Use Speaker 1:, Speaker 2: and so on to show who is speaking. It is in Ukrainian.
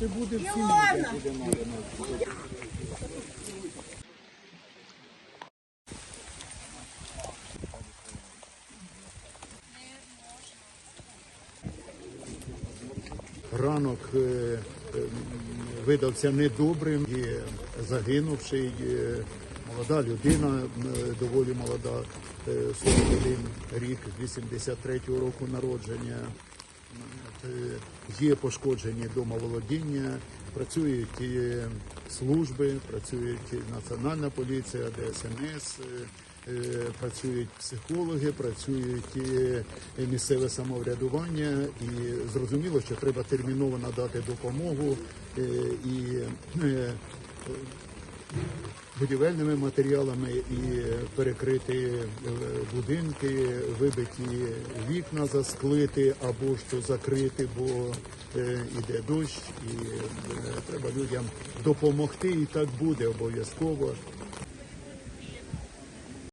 Speaker 1: це буде людям буде. Ранок е, е, видався недобрим і загинувший е, молода людина, доволі молода, е, 41 рік, 83-го року народження. Е, Є пошкоджені домоволодіння, працюють і служби, працюють Національна поліція, ДСНС, е, е, працюють психологи, працюють місцеве самоврядування. І зрозуміло, що треба терміново надати допомогу е, і е, будівельними матеріалами і перекрити е, будинки, вибиті вікна засклити або то закрити, бо йде іде дощ, і е, треба людям допомогти, і так буде обов'язково.